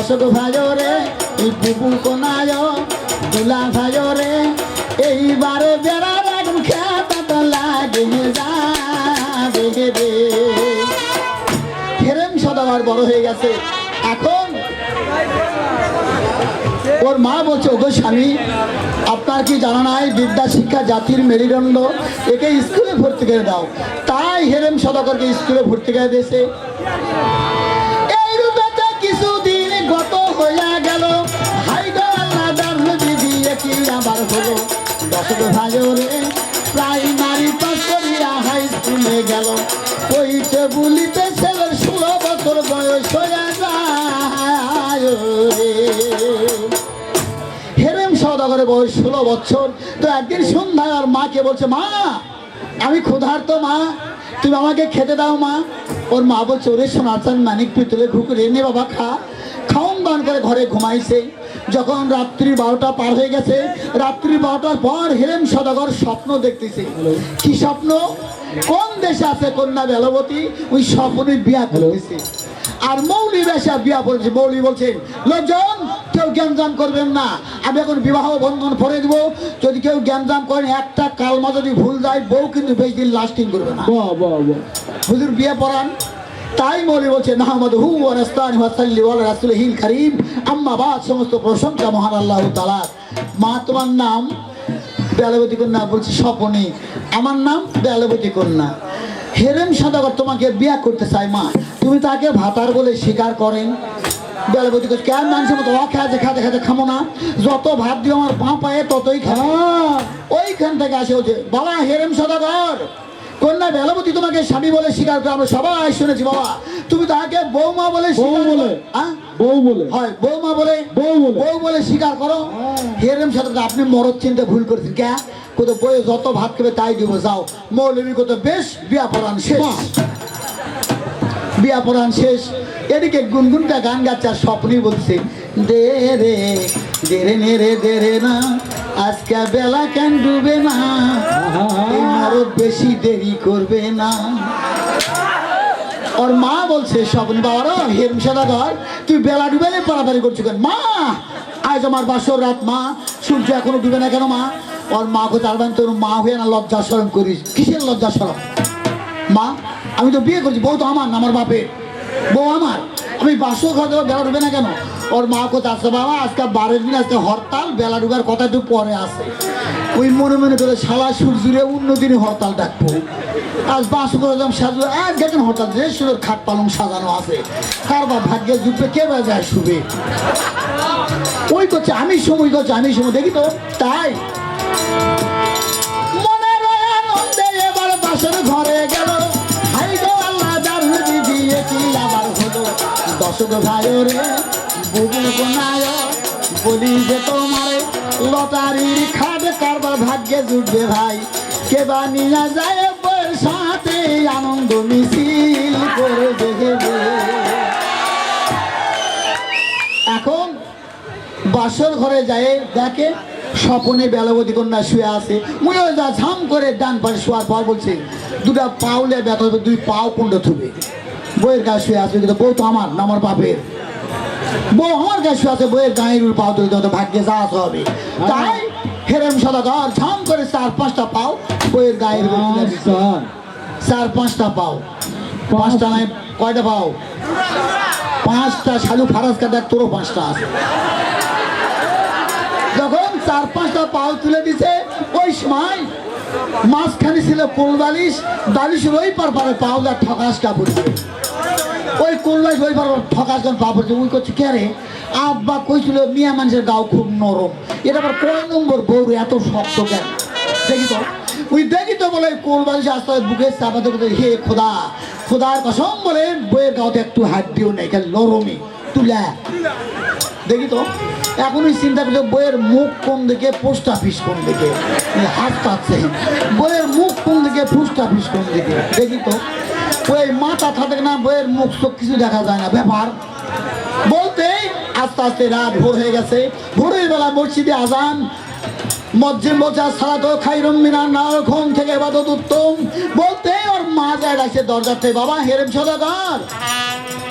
দশক ভাজরে, এই পুপু কোনায়, দুলা ভাজরে, এইবারে বেড়ার এখন খেতা লাগে হেরেম সদাবার বড় হয়ে গেছে। এখন ওর মা বলছে, ওগো স্বামী, আপনার কি জানা নাই, বিদ্যা শিক্ষা জাতির মেরুদণ্ড? একে স্কুলে ভর্তি করে দাও। তাই হেরেম সদাগরকে স্কুলে ভর্তি করে দিয়েছে। ভাজরে প্রাইমারি পাস করিয়া হাই স্কুলে গেল। ওইতে বলিতে ছেলের ষোলো বছর বয়স হইয়া যায় হেরেম সদাগরের বয়স ষোলো বছর। তো একদিন সন্ধ্যায় আর মাকে বলছে, মা, আমি ক্ষুধার্ত, মা। তুমি আমাকে খেতে দাও, মা। ওর মা বলছে, ওরে সোনাচান, মানিক পিতলে ঘুকুরে নে বাবা, খা। খাওন দান করে ঘরে ঘুমাইছে। যখন রাত্রি বারোটা পার হয়ে গেছে রাত্রি বারোটার পর হেরেম সদাগর স্বপ্ন দেখতেছে। কি স্বপ্ন? কোন দেশে আছে কন্যা বেলবতী? ওই স্বপ্নে বিয়া করতেছে। আর মৌলী বেশা বিয়া পড়েছে মৌলী বলছেন লোকজন কেউ জ্ঞানজাম করবেন না। আমি এখন বিবাহ বন্ধন পরে দেবো। যদি কেউ জ্ঞানজাম করেন একটা কালমা যদি ভুল যায় বউ কিন্তু বেশি দিন লাস্টিং করবে না। হুজুর বিয়ে পড়ান। তাই মৌলী বলছে নাহমদ হু ওয়ানাস্তানি ওয়াসাল্লি ওয়ালা রাসূলিহিল কারীম। আম্মা বাদ, সমস্ত প্রশংসা মহান আল্লাহ তাআলা মা, তোমার নাম? বেলবতী কন্যা বলছে, স্বপনে। আমার নাম? বেলবতী কন্যা। হেরেম সদাগর তোমাকে বিয়া করতে চাই মা। তুমি তাকে ভাতার বলে স্বীকার করেন। বেলবতী করছে কেন মানুষের মতো অ খাতে খাতে খাতে খামো না? যত ভাত দিও আমার পা পায়ে ততই খাব ওইখান থেকে আসে হচ্ছে বাবা, হেরেম সদাগর! কন্যা বেলাবতী তোমাকে স্বামী বলে স্বীকার করে আমরা সবাই শুনেছি বাবা তুমি তাকে বৌমা বলে বলে। হ্যাঁ? বউ বলে হয় বৌমা বলে বউ বলে। বউ বলে স্বীকার করো হ্যাঁ। হেরেম সাথে আপনি মরদ চিন্তা ভুল করেছেন কে কোথাও বইয়ে যত ভাত খাবে তাই দিব যাও মৌলবী কত বেশ বিয়া পড়ান শেষ বিয়া পড়ান শেষ এদিকে গুনগুনটা গান গাচ্ছে আর স্বপ্নই বলছে দে রে দে রে নে রে দে না। আজকে বেলা কেন ডুবে না? মরদ বেশি দেরি করবে না। ওর মা বলছে স্বপ্ন বাবারও হেম সদাগর তুই বেলা ডুবে না পাড়াপাড়ি করছ কেন? মা আজ আমার বাসর রাত মা। সূর্য এখনও ডুবে না কেন মা? ওর মা কোথায় তার তোর মা হয়ে না লজ্জা স্মরণ করিস? কিসের লজ্জা স্মরণ মা আমি তো বিয়ে করছি বউ তো আমার না আমার বাপের। বউ আমার। আমি বাসো ঘর দেবো বেলা ডুবে না কেন? ওর মা কোথায় আসছে বাবা, আজকে বারের দিন আজকে হরতাল, বেলা ডুবার কথা একটু পরে আসে ওই মনে মনে করে শালা সূর্যরে অন্য দিনে হরতাল ডাকবো। আজ বাস করে যাম সাজু এক দেখেন হরতাল, যে সুন্দর খাট পালং সাজানো আছে, কার বা ভাগ্যে জুটবে, কে বা যায় শুবে? ওই করছে, আমি সময় করছে, আমি সময় দেখি তো, তাই। মনের আনন্দে এবার বাসর ঘরে গেল। দশক ভাইও রে বুবু কোনায় বলি যে তোমার লটারির খাট কারবার ভাগ্যে জুটবে ভাই। কে বা নিয়ে যায় সাথে আনন্দ মিছিল করে দেখবে এখন বাসর ঘরে যায়, দেখে স্বপনে বেলবতী কন্যা শুয়ে আছে। হয় যা ঝাম করে ডান পাশে শোয়ার পর বলছে, দুটা পাউলে ব্যথা দুই পাও কুণ্ড থুবে। বইয়ের গায়ে শুয়ে আছে কিন্তু বউ তো আমার না আমার বাপের। বউ আমার গায়ে শুয়ে আছে বইয়ের গায়ের উপর পাও তুলে তো ভাগ্যে যা হবে। তাই হেরেম সদাগর ঝাম করে চার পাঁচটা পাও বইয়ের গায়ের চার পাঁচটা পাও। পাঁচটা নাই কয়টা পাও? পাঁচটা। শালু ফারাজ কাদার তোরও পাঁচটা আছে। যখন চার পাঁচটা পাও তুলে দিছে ওই সময় মাঝখানে ছিল কোল বালিশ ওই পার পারে পাওদার ঠকাস কাপড়ছে ওই কোল বালিশ ওই পার, ঠকাস যখন পা পড়ছে ওই করছে কে রে? আব্বা কইছিল, মিয়া মানুষের গাও খুব নরম। এটা আবার কয় নম্বর বউরে এত শক্ত কেন? দেখি তো। ওই দেখি তো বলে কোল বালিশ আস্তে আস্তে বুকে চাপাতে হে খোদা। খোদার কসম বলে বইয়ের গাওতে একটু হাত দিও নেই খালি নরমই। তুলা। দেখি তো এখন ওই চিন্তা করছে, বইয়ের মুখ কোন দিকে, পোস্ট অফিস কোন দিকে? হাত পাচ্ছে বইয়ের মুখ কোন দিকে, পোস্ট অফিস কোন দিকে? দেখি তো ওই মাথা থাকে না, বইয়ের মুখ চোখ কিছু দেখা যায় না, ব্যাপার। বলতে আস্তে আস্তে রাত ভোর হয়ে গেছে। ভোরের বেলা মসজিদে আজান, মসজিদ বলছে সালাত খাইরম নার ঘুম থেকে এবাদত উত্তম। বলতে ওর মা যায় ডাকছে দরজাতে বাবা হেরেম সদাগর।